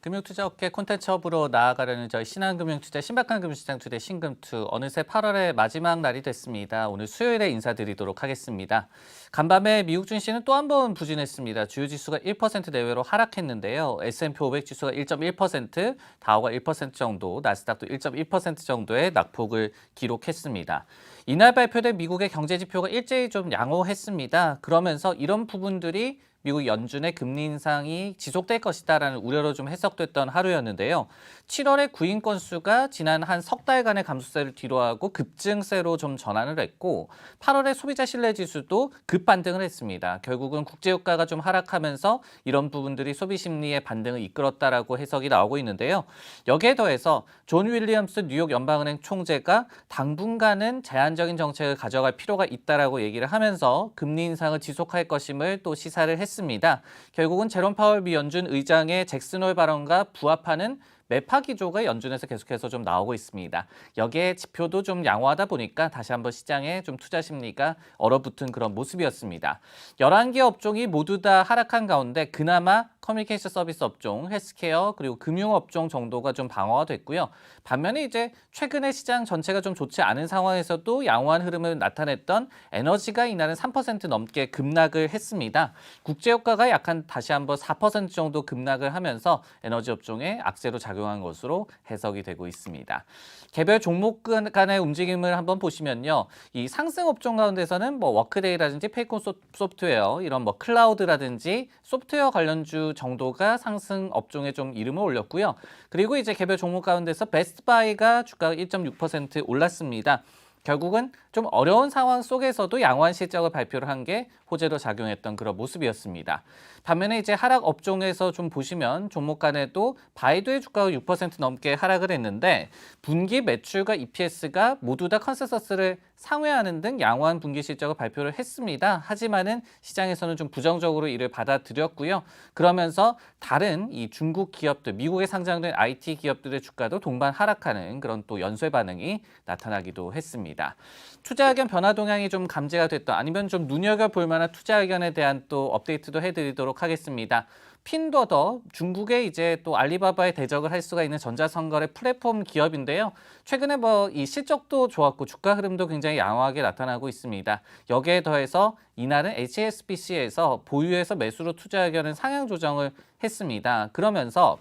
금융투자업계 콘텐츠 업으로 나아가려는 저희 신한금융투자 신박한 금융시장 투대 신금투 어느새 8월의 마지막 날이 됐습니다. 오늘 수요일에 인사드리도록 하겠습니다. 간밤에 미국 증시는 또 한 번 부진했습니다. 주요 지수가 1% 내외로 하락했는데요. S&P 500 지수가 1.1%, 다우가 1% 정도, 나스닥도 1.1% 정도의 낙폭을 기록했습니다. 이날 발표된 미국의 경제 지표가 일제히 좀 양호했습니다. 그러면서 이런 부분들이 미국 연준의 금리 인상이 지속될 것이다라는 우려로 좀 해석됐던 하루였는데요. 7월에 구인 건수가 지난 한 석 달간의 감소세를 뒤로하고 급증세로 좀 전환을 했고 8월에 소비자 신뢰 지수도 급반등을 했습니다. 결국은 국제 유가가 좀 하락하면서 이런 부분들이 소비 심리의 반등을 이끌었다라고 해석이 나오고 있는데요. 여기에 더해서 존 윌리엄스 뉴욕 연방은행 총재가 당분간은 제한적인 정책을 가져갈 필요가 있다라고 얘기를 하면서 금리 인상을 지속할 것임을 또 시사를 했습니다. 결국은 제롬 파월 미 연준 의장의 잭슨홀 발언과 부합하는 매파 기조가 연준에서 계속해서 좀 나오고 있습니다. 여기에 지표도 좀 양호하다 보니까 다시 한번 시장에 좀 투자 심리가 얼어붙은 그런 모습이었습니다. 11개 업종이 모두 다 하락한 가운데 그나마 커뮤니케이션 서비스 업종, 헬스케어 그리고 금융 업종 정도가 좀 방어가 됐고요. 반면에 이제 최근에 시장 전체가 좀 좋지 않은 상황에서도 양호한 흐름을 나타냈던 에너지가 이날은 3% 넘게 급락을 했습니다. 국제 유가가 약한 다시 한번 4% 정도 급락을 하면서 에너지 업종에 악재로 작용한 것으로 해석이 되고 있습니다. 개별 종목 간의 움직임을 한번 보시면요. 이 상승 업종 가운데서는 뭐 워크데이라든지 페이콘 소- 소프트웨어 이런 뭐 클라우드라든지 소프트웨어 관련주 정도가 상승 업종에 좀 이름을 올렸고요. 그리고 이제 개별 종목 가운데서 베스트바이가 주가가 1.6% 올랐습니다. 결국은 좀 어려운 상황 속에서도 양호한 실적을 발표를 한 게 호재로 작용했던 그런 모습이었습니다. 반면에 이제 하락 업종에서 좀 보시면 종목 간에도 바이두의 주가가 6% 넘게 하락을 했는데 분기 매출과 EPS가 모두 다 컨센서스를 상회하는 등 양호한 분기 실적을 발표를 했습니다. 하지만은 시장에서는 좀 부정적으로 이를 받아들였고요. 그러면서 다른 이 중국 기업들, 미국에 상장된 IT 기업들의 주가도 동반 하락하는 그런 또 연쇄 반응이 나타나기도 했습니다. 투자 의견 변화 동향이 좀 감지가 됐던 아니면 좀 눈여겨 볼 만한 투자 의견에 대한 또 업데이트도 해드리도록 하겠습니다. 핀도더 중국의 이제 또 알리바바에 대적을 할 수가 있는 전자선거래 플랫폼 기업인데요. 최근에 뭐 이 실적도 좋았고 주가 흐름도 굉장히 양호하게 나타나고 있습니다. 여기에 더해서 이날은 HSBC에서 보유해서 매수로 투자 의견은 상향 조정을 했습니다. 그러면서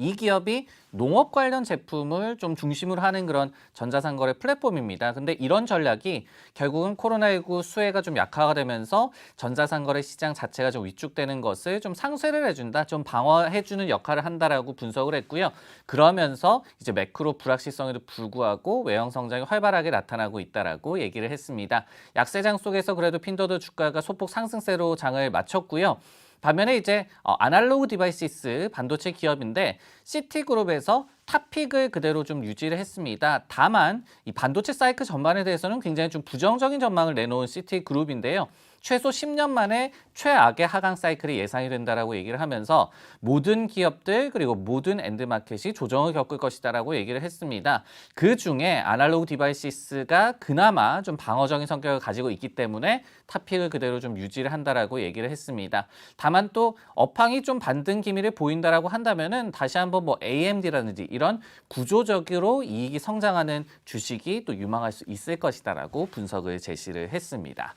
이 기업이 농업 관련 제품을 좀 중심으로 하는 그런 전자상거래 플랫폼입니다. 근데 이런 전략이 결국은 코로나19 수혜가 좀 약화가 되면서 전자상거래 시장 자체가 좀 위축되는 것을 좀 상쇄를 해준다, 좀 방어해주는 역할을 한다라고 분석을 했고요. 그러면서 이제 매크로 불확실성에도 불구하고 외형 성장이 활발하게 나타나고 있다라고 얘기를 했습니다. 약세장 속에서 그래도 핀더드 주가가 소폭 상승세로 장을 마쳤고요. 반면에 이제 어, 아날로그 디바이시스 반도체 기업인데 시티그룹에서 탑픽을 그대로 좀 유지를 했습니다. 다만 이 반도체 사이클 전반에 대해서는 굉장히 좀 부정적인 전망을 내놓은 시티그룹인데요. 최소 10년 만에 최악의 하강 사이클이 예상이 된다라고 얘기를 하면서 모든 기업들 그리고 모든 엔드 마켓이 조정을 겪을 것이다라고 얘기를 했습니다. 그 중에 아날로그 디바이시스가 그나마 좀 방어적인 성격을 가지고 있기 때문에 탑픽을 그대로 좀 유지를 한다라고 얘기를 했습니다. 다만 또 업황이 좀 반등 기미를 보인다라고 한다면은 다시 한번 뭐 AMD라든지 이런 구조적으로 이익이 성장하는 주식이 또 유망할 수 있을 것이다라고 분석을 제시를 했습니다.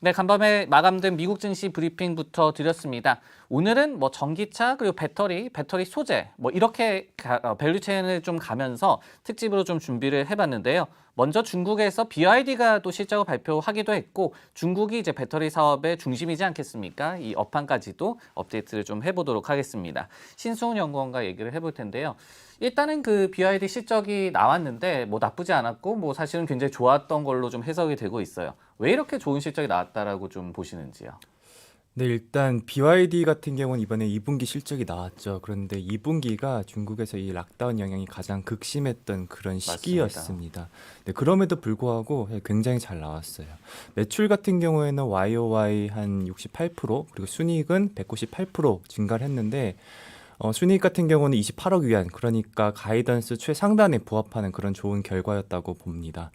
네, 간밤에 마감된 미국 증시 브리핑부터 드렸습니다. 오늘은 뭐 전기차 그리고 배터리, 배터리 소재 뭐 이렇게 가, 어, 밸류 체인을 좀 가면서 특집으로 좀 준비를 해봤는데요. 먼저 중국에서 BYD가 또 실적을 발표하기도 했고 중국이 이제 배터리 사업의 중심이지 않겠습니까? 이 업황까지도 업데이트를 좀 해보도록 하겠습니다. 신승훈 연구원과 얘기를 해볼 텐데요. 일단은 그 BYD 실적이 나왔는데 뭐 나쁘지 않았고 뭐 사실은 굉장히 좋았던 걸로 좀 해석이 되고 있어요. 왜 이렇게 좋은 실적이 나왔다라고 좀 보시는지요? 네, 일단 BYD 같은 경우는 이번에 2분기 실적이 나왔죠. 그런데 2분기가 중국에서 이 락다운 영향이 가장 극심했던 그런 시기였습니다. 네, 그럼에도 불구하고 굉장히 잘 나왔어요. 매출 같은 경우에는 YOY 한 68% 그리고 순이익은 198% 증가를 했는데 어, 순이익 같은 경우는 28억 위안, 그러니까 가이던스 최상단에 부합하는 그런 좋은 결과였다고 봅니다.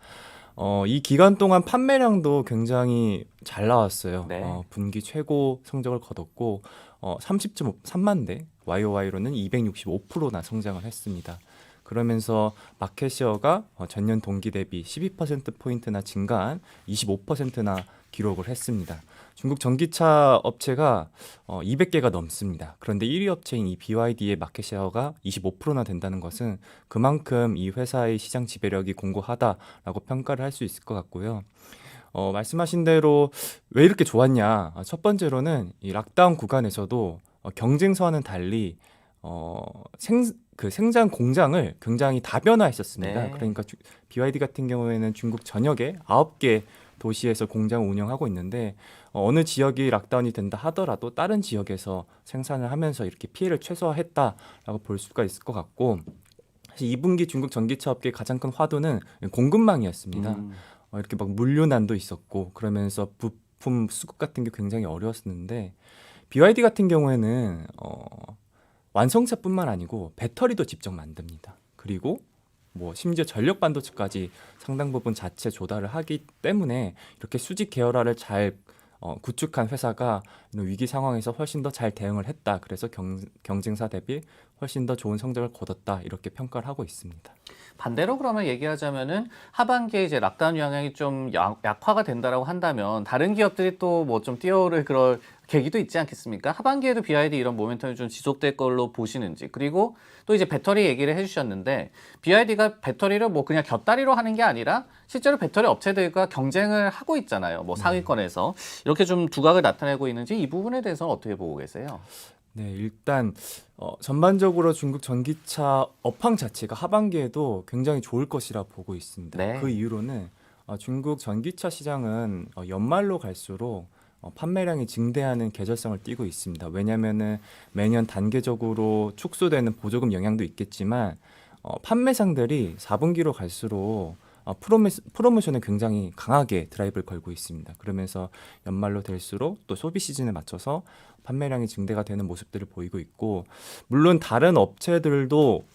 어, 이 기간 동안 판매량도 굉장히 잘 나왔어요. 네. 어, 분기 최고 성적을 거뒀고 어, 30.3만 대. YOY로는 265%나 성장을 했습니다. 그러면서 마켓시어가 어, 전년 동기 대비 12% 포인트나 증가한 25%나 기록을 했습니다. 중국 전기차 업체가 어, 200개가 넘습니다. 그런데 1위 업체인 이 BYD의 마켓시어가 25%나 된다는 것은 그만큼 이 회사의 시장 지배력이 공고하다라고 평가를 할 수 있을 것 같고요. 어, 말씀하신 대로 왜 이렇게 좋았냐? 아, 첫 번째로는 이 락다운 구간에서도 어, 경쟁사와는 달리 어, 생, 그 생산 공장을 굉장히 다변화했었습니다. 네. 그러니까 주- BYD 같은 경우에는 중국 전역에 9개 도시에서 공장을 운영하고 있는데 어, 어느 지역이 락다운이 된다 하더라도 다른 지역에서 생산을 하면서 이렇게 피해를 최소화했다라고 볼 수가 있을 것 같고 사실 2분기 중국 전기차 업계의 가장 큰 화두는 공급망이었습니다. 음. 어, 이렇게 막 물류난도 있었고 그러면서 부품 수급 같은 게 굉장히 어려웠었는데 BYD 같은 경우에는 어, 완성차뿐만 아니고 배터리도 직접 만듭니다. 그리고 뭐 심지어 전력 반도체까지 상당 부분 자체 조달을 하기 때문에 이렇게 수직 계열화를 잘 어, 구축한 회사가 위기 상황에서 훨씬 더 잘 대응을 했다. 그래서 경, 경쟁사 대비 훨씬 더 좋은 성적을 거뒀다. 이렇게 평가를 하고 있습니다. 반대로 그러면 얘기하자면은 하반기에 이제 락다운 영향이 좀 약, 약화가 된다라고 한다면 다른 기업들이 또 뭐 좀 뛰어오를 그럴 계기도 있지 않겠습니까? 하반기에도 BYD 이런 모멘텀이 좀 지속될 걸로 보시는지 그리고 또 이제 배터리 얘기를 해주셨는데 BYD가 배터리를 뭐 그냥 곁다리로 하는 게 아니라 실제로 배터리 업체들과 경쟁을 하고 있잖아요. 뭐 상위권에서 이렇게 좀 두각을 나타내고 있는지 이 부분에 대해서 어떻게 보고 계세요? 네, 일단 어, 전반적으로 중국 전기차 업황 자체가 하반기에도 굉장히 좋을 것이라 보고 있습니다. 네. 그 이유로는 어, 중국 전기차 시장은 어, 연말로 갈수록 어, 판매량이 증대하는 계절성을 띠고 있습니다. 왜냐하면은 매년 단계적으로 축소되는 보조금 영향도 있겠지만 어, 판매상들이 4분기로 갈수록 어, 프로미, 프로모션을 굉장히 강하게 드라이브를 걸고 있습니다. 그러면서 연말로 될수록 또 소비 시즌에 맞춰서 판매량이 증대가 되는 모습들을 보이고 있고 물론 다른 업체들도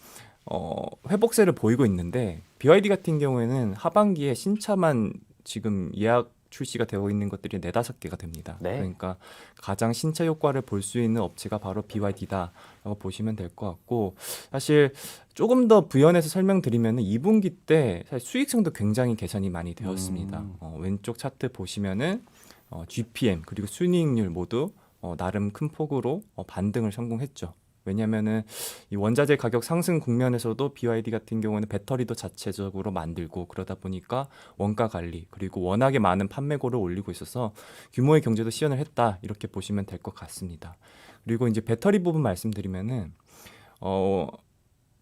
어, 회복세를 보이고 있는데 BYD 같은 경우에는 하반기에 신차만 지금 예약 출시가 되어 있는 것들이 네다섯 개가 됩니다. 네. 그러니까 가장 신차 효과를 볼 수 있는 업체가 바로 BYD다라고 보시면 될 것 같고 사실 조금 더 부연해서 설명드리면은 2분기 때 사실 수익성도 굉장히 개선이 많이 되었습니다. 음. 어, 왼쪽 차트 보시면은 어, GPM 그리고 순이익률 모두 어, 나름 큰 폭으로 어, 반등을 성공했죠. 왜냐하면은 이 원자재 가격 상승 국면에서도 BYD 같은 경우는 배터리도 자체적으로 만들고 그러다 보니까 원가 관리 그리고 워낙에 많은 판매고를 올리고 있어서 규모의 경제도 시연을 했다 이렇게 보시면 될 것 같습니다. 그리고 이제 배터리 부분 말씀드리면은 어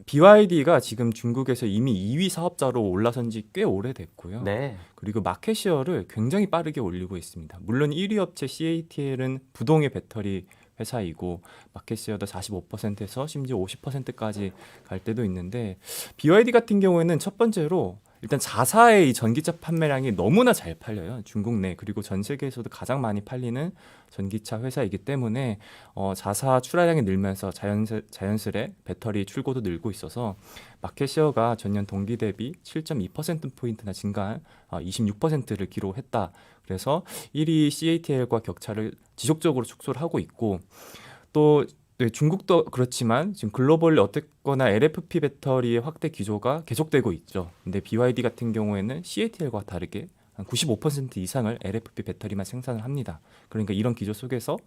BYD가 지금 중국에서 이미 2위 사업자로 올라선 지 꽤 오래됐고요. 네. 그리고 마켓시어를 굉장히 빠르게 올리고 있습니다. 물론 1위 업체 CATL은 부동의 배터리 회사이고 마켓시어도 45%에서 심지어 50%까지 갈 때도 있는데 BYD 같은 경우에는 첫 번째로 일단 자사의 이 전기차 판매량이 너무나 잘 팔려요. 중국 내 그리고 전 세계에서도 가장 많이 팔리는 전기차 회사이기 때문에 어, 자사 출하량이 늘면서 자연스, 자연스레 배터리 출고도 늘고 있어서 마켓시어가 전년 동기 대비 7.2% 포인트나 증가한 어, 26%를 기록했다. 그래서 1위 CATL과 격차를 지속적으로 축소를 하고 있고 또 네, 중국도 그렇지만 지금 글로벌리 어쨌거나 LFP 배터리의 확대 기조가 계속되고 있죠. 근데 BYD 같은 경우에는 CATL과 다르게 한 95% 이상을 LFP 배터리만 생산을 합니다. 그러니까 이런 기조 속에서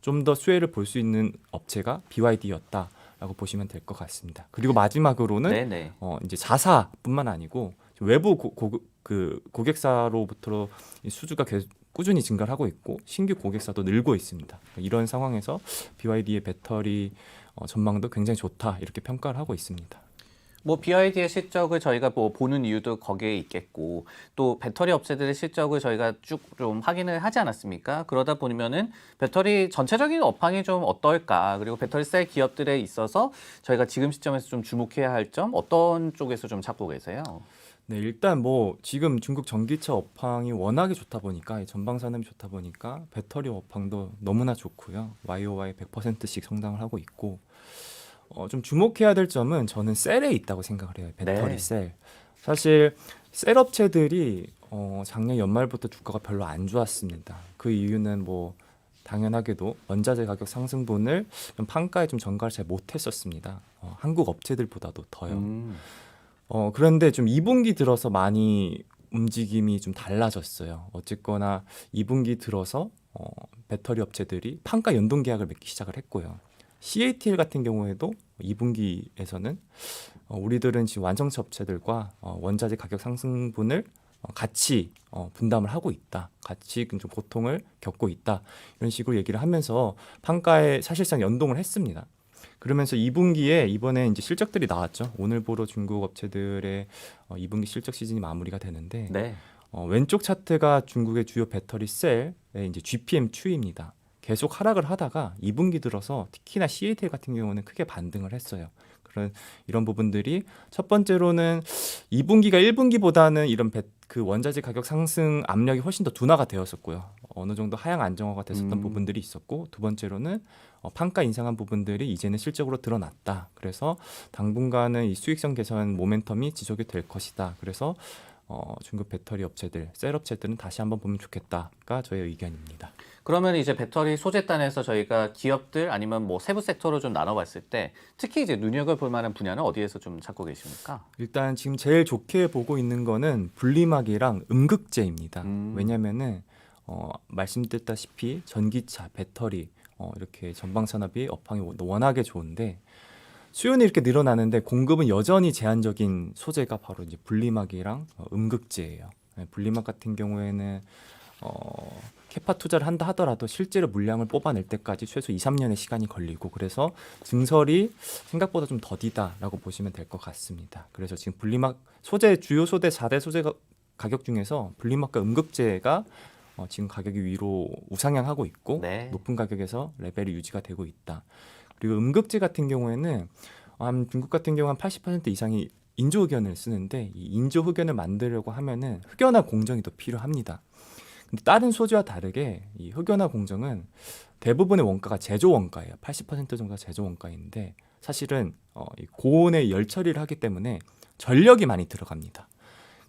좀 더 수혜를 볼 수 있는 업체가 BYD였다 라고 보시면 될 것 같습니다. 그리고 마지막으로는 네, 네. 어, 이제 자사뿐만 아니고 외부 고, 고, 그 고객사로부터 이 수주가 계속 꾸준히 증가를 하고 있고 신규 고객사도 늘고 있습니다. 이런 상황에서 BYD의 배터리 어, 전망도 굉장히 좋다 이렇게 평가를 하고 있습니다. 뭐 BYD의 실적을 저희가 뭐 보는 이유도 거기에 있겠고 또 배터리 업체들의 실적을 저희가 쭉 좀 확인을 하지 않았습니까? 그러다 보면은 배터리 전체적인 업황이 좀 어떨까 그리고 배터리 셀 기업들에 있어서 저희가 지금 시점에서 좀 주목해야 할 점 어떤 쪽에서 좀 찾고 계세요? 네, 일단 뭐 지금 중국 전기차 업황이 워낙에 좋다 보니까 이 전방 산업이 좋다 보니까 배터리 업황도 너무나 좋고요. YOY 100%씩 성장을 하고 있고 어, 좀 주목해야 될 점은 저는 셀에 있다고 생각을 해요. 배터리 네. 셀. 사실 셀 업체들이 어, 작년 연말부터 주가가 별로 안 좋았습니다. 그 이유는 뭐 당연하게도 원자재 가격 상승분을 좀 판가에 좀 전가를 잘 못했었습니다. 어, 한국 업체들보다도 더요. 음. 어, 그런데 좀 2 분기 들어서 많이 움직임이 좀 달라졌어요. 어쨌거나 2 분기 들어서 어, 배터리 업체들이 판가 연동 계약을 맺기 시작을 했고요. CATL 같은 경우에도 2 분기에서는 어, 우리들은 지금 완성차 업체들과 어, 원자재 가격 상승분을 어, 같이 어, 분담을 하고 있다. 같이 좀 고통을 겪고 있다. 이런 식으로 얘기를 하면서 판가에 사실상 연동을 했습니다. 그러면서 2분기에 이번에 이제 실적들이 나왔죠. 오늘 보러 중국 업체들의 어, 2분기 실적 시즌이 마무리가 되는데 네. 어, 왼쪽 차트가 중국의 주요 배터리 셀의 이제 GPM 추이입니다. 계속 하락을 하다가 2분기 들어서 특히나 CATL 같은 경우는 크게 반등을 했어요. 그런 이런 부분들이 첫 번째로는 2분기가 1분기보다는 이런 배, 그 원자재 가격 상승 압력이 훨씬 더 둔화가 되었었고요. 어느 정도 하향 안정화가 됐었던 음. 부분들이 있었고 두 번째로는 어, 판가 인상한 부분들이 이제는 실적으로 드러났다. 그래서 당분간은 이 수익성 개선 모멘텀이 지속이 될 것이다. 그래서 어, 중국 배터리 업체들, 셀 업체들은 다시 한번 보면 좋겠다가 저의 의견입니다. 그러면 이제 배터리 소재 단에서 저희가 기업들 아니면 뭐 세부 섹터로 좀 나눠봤을 때 특히 이제 눈여겨볼 만한 분야는 어디에서 좀 찾고 계십니까? 일단 지금 제일 좋게 보고 있는 거는 분리막이랑 음극재입니다. 음. 왜냐면은 어, 말씀드렸다시피 전기차, 배터리 어, 이렇게 전방 산업이 업황이 워낙에 좋은데 수요는 이렇게 늘어나는데 공급은 여전히 제한적인 소재가 바로 이제 분리막이랑 어, 음극재예요. 네, 분리막 같은 경우에는 어, 캐파 투자를 한다 하더라도 실제로 물량을 뽑아낼 때까지 최소 2, 3년의 시간이 걸리고 그래서 증설이 생각보다 좀 더디다라고 보시면 될 것 같습니다. 그래서 지금 분리막 소재 주요 소재 4대 소재 가- 가격 중에서 분리막과 음극재가 어, 지금 가격이 위로 우상향하고 있고 네. 높은 가격에서 레벨이 유지가 되고 있다. 그리고 음극재 같은 경우에는 한 중국 같은 경우 한 80% 이상이 인조 흑연을 쓰는데 이 인조 흑연을 만들려고 하면은 흑연화 공정이 더 필요합니다. 근데 다른 소재와 다르게 이 흑연화 공정은 대부분의 원가가 제조 원가예요. 80% 정도가 제조 원가인데 사실은 어, 이 고온의 열 처리를 하기 때문에 전력이 많이 들어갑니다.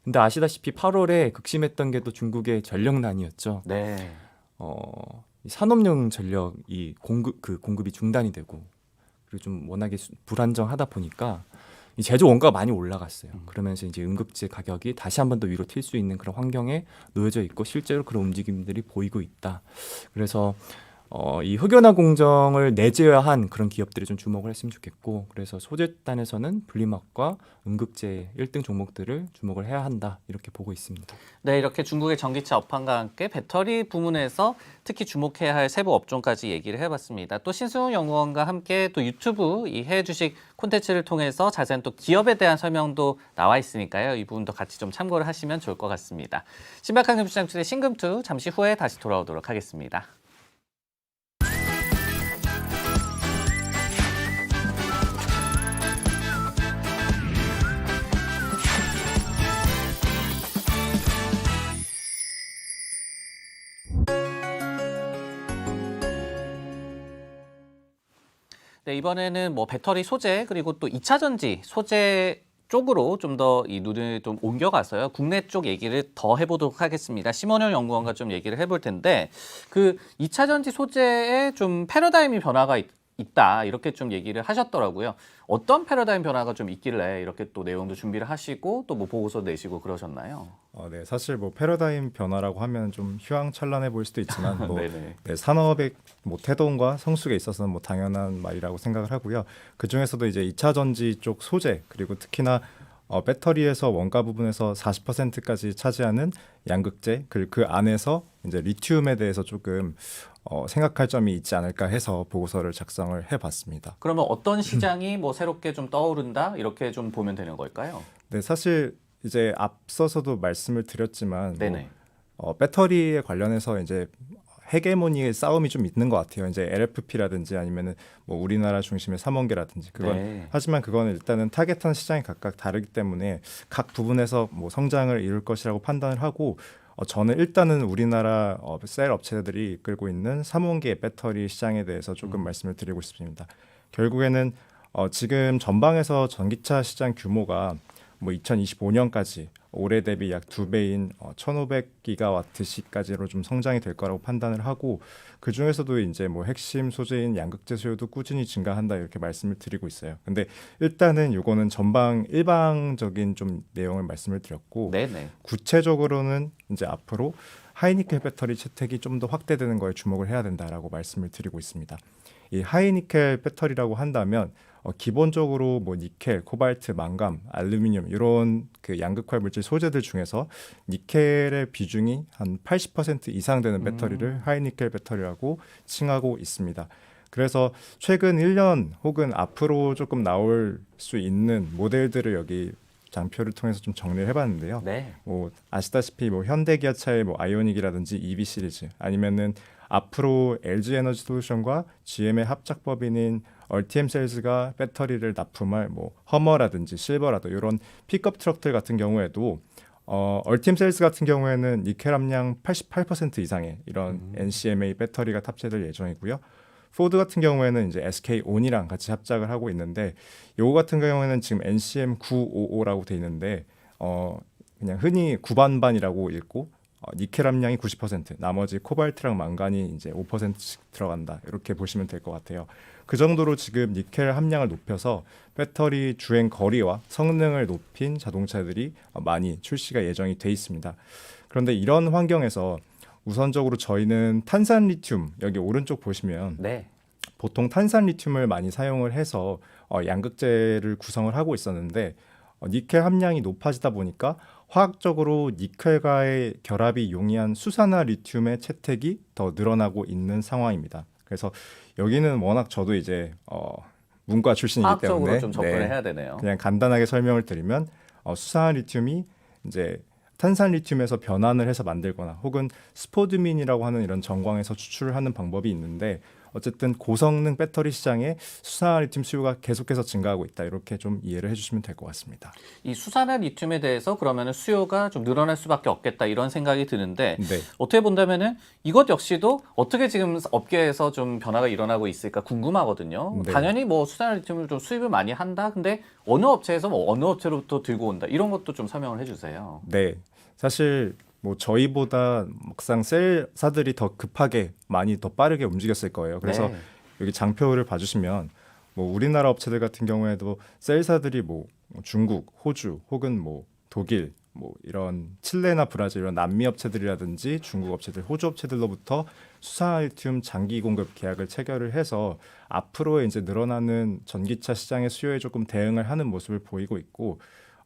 근데 아시다시피 8월에 극심했던 게 또 중국의 전력난이었죠. 네. 어, 이 산업용 전력이 공급 그 공급이 중단이 되고 그리고 좀 워낙에 수- 불안정하다 보니까 이 제조 원가가 많이 올라갔어요. 음. 그러면서 이제 음극재 가격이 다시 한 번 더 위로 튈 수 있는 그런 환경에 놓여져 있고 실제로 그런 움직임들이 보이고 있다. 그래서 어, 이 흑연화 공정을 내재화한 그런 기업들이 좀 주목을 했으면 좋겠고 그래서 소재단에서는 분리막과 음극재 1등 종목들을 주목을 해야 한다 이렇게 보고 있습니다. 네, 이렇게 중국의 전기차 업황과 함께 배터리 부문에서 특히 주목해야 할 세부 업종까지 얘기를 해봤습니다. 또 신승훈 연구원과 함께 또 유튜브 이 해외 주식 콘텐츠를 통해서 자세한 또 기업에 대한 설명도 나와 있으니까요. 이 부분도 같이 좀 참고를 하시면 좋을 것 같습니다. 신박한 금시장 투의 신금투 잠시 후에 다시 돌아오도록 하겠습니다. 네, 이번에는 뭐 배터리 소재 그리고 또 2차 전지 소재 쪽으로 좀 더 이 눈을 좀 옮겨가서요. 국내 쪽 얘기를 더 해보도록 하겠습니다. 심원영 연구원과 좀 얘기를 해볼 텐데 그 2차 전지 소재에 좀 패러다임이 변화가 있, 있다 이렇게 좀 얘기를 하셨더라고요. 어떤 패러다임 변화가 좀 있길래 이렇게 또 내용도 준비를 하시고 또 뭐 보고서 내시고 그러셨나요? 어, 네, 사실 뭐 패러다임 변화라고 하면 좀 휘황찬란해 보일 수도 있지만 뭐 네네. 네, 산업의 뭐 태동과 성숙에 있어서는 뭐 당연한 말이라고 생각을 하고요. 그 중에서도 이제 2차 전지 쪽 소재 그리고 특히나 어, 배터리에서 원가 부분에서 40%까지 차지하는 양극재 그리고 그 안에서 이제 리튬에 대해서 조금 어, 생각할 점이 있지 않을까 해서 보고서를 작성을 해봤습니다. 그러면 어떤 시장이 뭐 새롭게 좀 떠오른다 이렇게 좀 보면 되는 걸까요? 네, 사실 이제 앞서서도 말씀을 드렸지만 뭐 네네. 어, 배터리에 관련해서 이제 헤게모니의 싸움이 좀 있는 것 같아요. 이제 LFP라든지 아니면은 뭐 우리나라 중심의 삼원계라든지 그건 네. 하지만 그거는 일단은 타겟한 시장이 각각 다르기 때문에 각 부분에서 뭐 성장을 이룰 것이라고 판단을 하고 어, 저는 일단은 우리나라 어, 셀 업체들이 이끌고 있는 삼원계 배터리 시장에 대해서 조금 음. 말씀을 드리고 싶습니다. 결국에는 어, 지금 전방에서 전기차 시장 규모가 뭐 2025년까지 올해 대비 약 두 배인 어, 1,500기가와트시까지로 좀 성장이 될 거라고 판단을 하고 그 중에서도 이제 뭐 핵심 소재인 양극재 수요도 꾸준히 증가한다 이렇게 말씀을 드리고 있어요. 근데 일단은 요거는 전방 일방적인 좀 내용을 말씀을 드렸고 네네. 구체적으로는 이제 앞으로 하이니켈 배터리 채택이 좀 더 확대되는 거에 주목을 해야 된다라고 말씀을 드리고 있습니다. 이 하이니켈 배터리라고 한다면 어, 기본적으로 뭐 니켈, 코발트, 망감, 알루미늄 이런 그 양극화 물질 소재들 중에서 니켈의 비중이 한 80% 이상 되는 배터리를 하이니켈 배터리라고 칭하고 있습니다. 그래서 최근 1년 혹은 앞으로 조금 나올 수 있는 모델들을 여기 장표를 통해서 좀 정리를 해봤는데요. 네. 뭐 아시다시피 뭐 현대 기아차의 뭐 아이오닉이라든지 EV 시리즈 아니면은 앞으로 LG 에너지 솔루션과 GM의 합작법인인 얼티엠 셀즈가 배터리를 납품할 뭐 허머라든지 실버라도 이런 픽업 트럭들 같은 경우에도 어, 얼티엠 셀즈 같은 경우에는 니켈 함량 88% 이상의 이런 NCMA 배터리가 탑재될 예정이고요. 포드 같은 경우에는 이제 SK 온이랑 같이 합작을 하고 있는데 요거 같은 경우에는 지금 NCM 955라고 돼 있는데 어 그냥 흔히 9반반이라고 읽고 어, 니켈 함량이 90%, 나머지 코발트랑 망간이 이제 5%씩 들어간다. 이렇게 보시면 될 것 같아요. 그 정도로 지금 니켈 함량을 높여서 배터리 주행 거리와 성능을 높인 자동차들이 어, 많이 출시가 예정이 돼 있습니다. 그런데 이런 환경에서 우선적으로 저희는 탄산 리튬 여기 오른쪽 보시면 네. 보통 탄산 리튬을 많이 사용을 해서 어, 양극재를 구성을 하고 있었는데 어, 니켈 함량이 높아지다 보니까 화학적으로 니켈과의 결합이 용이한 수산화 리튬의 채택이 더 늘어나고 있는 상황입니다. 그래서 여기는 워낙 저도 이제 어, 문과 출신이기 때문에 좀 접근을 네, 해야 되네요. 그냥 간단하게 설명을 드리면 어, 수산화 리튬이 이제 탄산 리튬에서 변환을 해서 만들거나 혹은 스포드민이라고 하는 이런 전광에서 추출을 하는 방법이 있는데 어쨌든 고성능 배터리 시장에 수산화 리튬 수요가 계속해서 증가하고 있다 이렇게 좀 이해를 해주시면 될 것 같습니다. 이 수산화 리튬에 대해서 그러면은 수요가 좀 늘어날 수밖에 없겠다 이런 생각이 드는데 네. 어떻게 본다면은 이것 역시도 어떻게 지금 업계에서 좀 변화가 일어나고 있을까 궁금하거든요. 네. 당연히 뭐 수산화 리튬을 좀 수입을 많이 한다. 근데 어느 업체에서 뭐 어느 업체로부터 들고 온다 이런 것도 좀 설명을 해주세요. 네, 사실 뭐 저희보다 막상 셀사들이 더 급하게 많이 더 빠르게 움직였을 거예요. 그래서 네. 여기 장표를 봐주시면 뭐 우리나라 업체들 같은 경우에도 셀사들이 뭐 중국, 호주 혹은 뭐 독일 뭐 이런 칠레나 브라질 이런 남미 업체들이라든지 중국 업체들, 호주 업체들로부터 수산리튬 장기 공급 계약을 체결을 해서 앞으로 이제 늘어나는 전기차 시장의 수요에 조금 대응을 하는 모습을 보이고 있고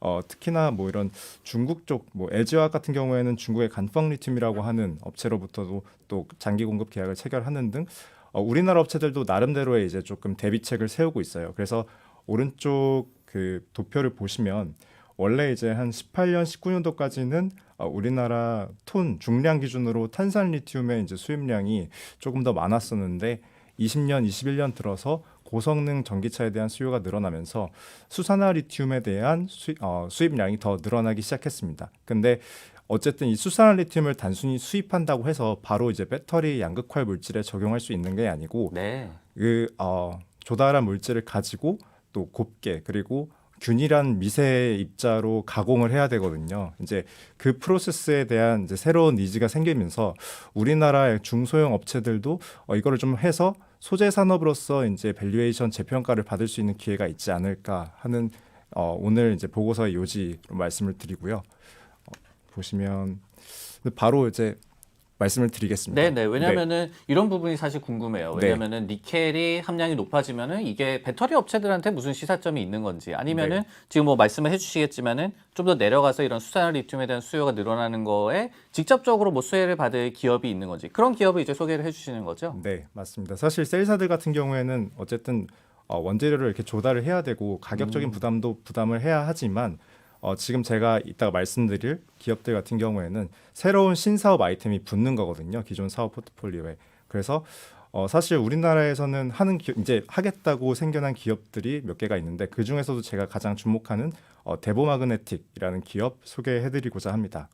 어, 특히나 뭐 이런 중국 쪽뭐 에즈화학 같은 경우에는 중국의 간펑 리튬이라고 하는 업체로부터도 또 장기 공급 계약을 체결하는 등 어, 우리나라 업체들도 나름대로의 이제 조금 대비책을 세우고 있어요. 그래서 오른쪽 그 도표를 보시면 원래 이제 한 18년, 19년도까지는 어, 우리나라 톤 중량 기준으로 탄산 리튬의 이제 수입량이 조금 더 많았었는데 20년, 21년 들어서 고성능 전기차에 대한 수요가 늘어나면서 수산화 리튬에 대한 수입, 어, 수입량이 더 늘어나기 시작했습니다. 근데 어쨌든 이 수산화 리튬을 단순히 수입한다고 해서 바로 이제 배터리 양극화 물질에 적용할 수 있는 게 아니고 네. 그 어, 조달한 물질을 가지고 또 곱게 그리고 균일한 미세 입자로 가공을 해야 되거든요. 이제 그 프로세스에 대한 이제 새로운 니즈가 생기면서 우리나라의 중소형 업체들도 어, 이거를 좀 해서 소재 산업으로서 이제 밸류에이션 재평가를 받을 수 있는 기회가 있지 않을까 하는 어, 오늘 이제 보고서의 요지로 말씀을 드리고요. 어, 보시면 바로 이제 말씀을 드리겠습니다. 네, 네. 왜냐면은 이런 부분이 사실 궁금해요. 네. 왜냐면은 니켈이 함량이 높아지면은 이게 배터리 업체들한테 무슨 시사점이 있는 건지 아니면은 네. 지금 뭐 말씀을 해주시겠지만은 좀 더 내려가서 이런 수산화 리튬에 대한 수요가 늘어나는 거에 직접적으로 뭐 수혜를 받을 기업이 있는 건지 그런 기업을 이제 소개를 해주시는 거죠. 네, 맞습니다. 사실 셀사들 같은 경우에는 어쨌든 어, 원재료를 이렇게 조달을 해야 되고 가격적인 부담도 부담을 해야 하지만 어, 지금 제가 이따가 말씀드릴 기업들 같은 경우에는 새로운 신사업 아이템이 붙는 거거든요. 기존 사업 포트폴리오에. 그래서 어, 사실 우리나라에서는 하는 기, 이제 하겠다고 생겨난 기업들이 몇 개가 있는데 그 중에서도 제가 가장 주목하는 어, 데보마그네틱이라는 기업 소개해드리고자 합니다.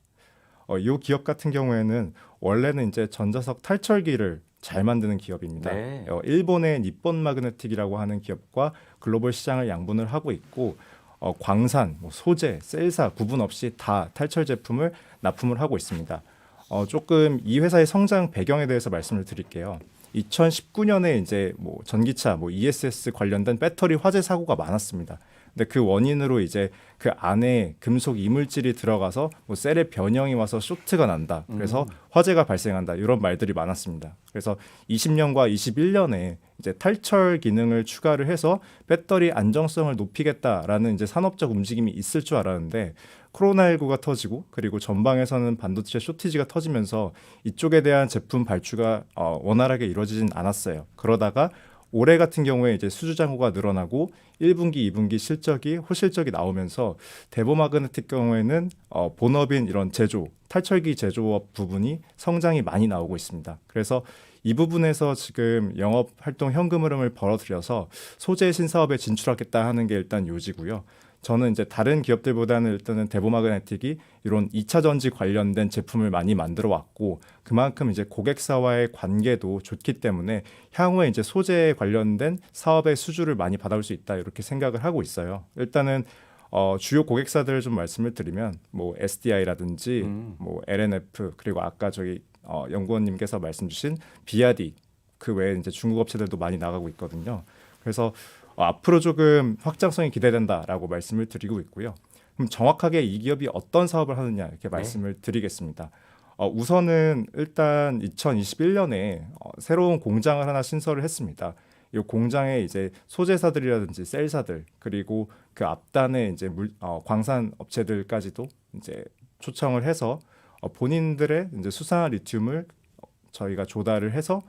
어, 이 기업 같은 경우에는 원래는 이제 전자석 탈철기를 잘 만드는 기업입니다. 네. 어, 일본의 니폰 마그네틱이라고 하는 기업과 글로벌 시장을 양분을 하고 있고 어, 광산, 뭐 소재, 셀사 구분 없이 다 탈철 제품을 납품을 하고 있습니다. 어, 조금 이 회사의 성장 배경에 대해서 말씀을 드릴게요. 2019년에 이제 뭐 전기차, 뭐 ESS 관련된 배터리 화재 사고가 많았습니다. 근데 그 원인으로 이제 그 안에 금속 이물질이 들어가서 뭐 셀의 변형이 와서 쇼트가 난다. 그래서 화재가 발생한다. 이런 말들이 많았습니다. 그래서 20년과 21년에 이제 탈철 기능을 추가를 해서 배터리 안정성을 높이겠다라는 이제 산업적 움직임이 있을 줄 알았는데 코로나19가 터지고 그리고 전방에서는 반도체 쇼티지가 터지면서 이쪽에 대한 제품 발주가 어, 원활하게 이루어지진 않았어요. 그러다가 올해 같은 경우에 이제 수주 잔고가 늘어나고 1분기, 2분기 실적이 호실적이 나오면서 대보마그네틱 경우에는 어, 본업인 이런 제조, 탈철기 제조업 부분이 성장이 많이 나오고 있습니다. 그래서 이 부분에서 지금 영업 활동 현금 흐름을 벌어들여서 소재 신사업에 진출하겠다 하는 게 일단 요지고요. 저는 이제 다른 기업들보다는 일단은 대보마그네틱이 이런 2차 전지 관련된 제품을 많이 만들어 왔고 그만큼 이제 고객사와의 관계도 좋기 때문에 향후에 이제 소재에 관련된 사업의 수주를 많이 받아올 수 있다 이렇게 생각을 하고 있어요. 일단은 어, 주요 고객사들을 좀 말씀을 드리면 뭐 SDI라든지 음. 뭐 LNF 그리고 아까 저기 어, 연구원님께서 말씀 주신 비아디 그 외에 이제 중국 업체들도 많이 나가고 있거든요. 그래서 어, 앞으로 조금 확장성이 기대된다라고 말씀을 드리고 있고요. 그럼 정확하게 이 기업이 어떤 사업을 하느냐 이렇게 말씀을 드리겠습니다. 어, 우선은 일단 2021년에 어, 새로운 공장을 하나 신설을 했습니다. 이 공장에 이제 소재사들이라든지 셀사들 그리고 그 앞단에 이제 물, 어, 광산 업체들까지도 이제 초청을 해서 어, 본인들의 이제 수산화 리튬을 어, 저희가 조달을 해서 어,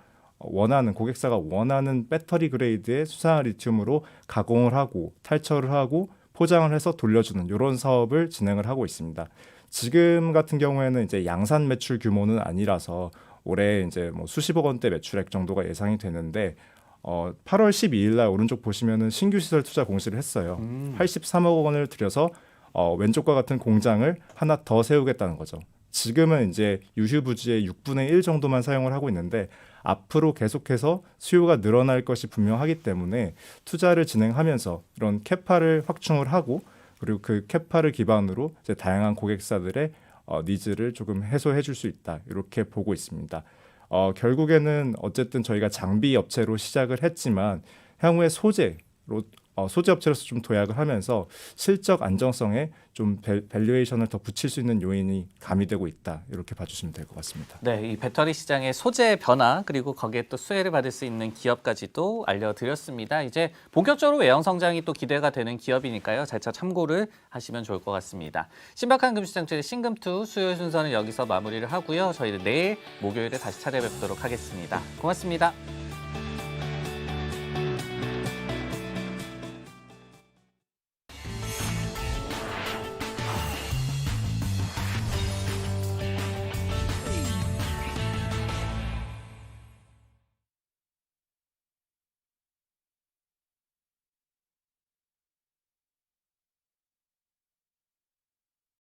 원하는 고객사가 원하는 배터리 그레이드의 수산화 리튬으로 가공을 하고 탈철을 하고 포장을 해서 돌려주는 이런 사업을 진행을 하고 있습니다. 지금 같은 경우에는 이제 양산 매출 규모는 아니라서 올해 이제 뭐 수십억 원대 매출액 정도가 예상이 되는데 어 8월 12일 날 오른쪽 보시면은 신규 시설 투자 공시를 했어요. 음. 83억 원을 들여서 어 왼쪽과 같은 공장을 하나 더 세우겠다는 거죠. 지금은 이제 유휴 부지의 6분의 1 정도만 사용을 하고 있는데 앞으로 계속해서 수요가 늘어날 것이 분명하기 때문에 투자를 진행하면서 이런 캐파를 확충을 하고 그리고 그 캐파를 기반으로 이제 다양한 고객사들의 어, 니즈를 조금 해소해 줄 수 있다 이렇게 보고 있습니다. 어, 결국에는 어쨌든 저희가 장비 업체로 시작을 했지만 향후에 소재로 어, 소재 업체로서 좀 도약을 하면서 실적 안정성에 좀 밸- 밸류에이션을 더 붙일 수 있는 요인이 가미되고 있다 이렇게 봐주시면 될 것 같습니다. 네, 이 배터리 시장의 소재 변화 그리고 거기에 또 수혜를 받을 수 있는 기업까지도 알려드렸습니다. 이제 본격적으로 외형 성장이 또 기대가 되는 기업이니까요. 잘차 참고를 하시면 좋을 것 같습니다. 신박한 금시장들의 신금투 수요일 순서는 여기서 마무리를 하고요. 저희는 내일 목요일에 다시 찾아뵙도록 하겠습니다. 고맙습니다.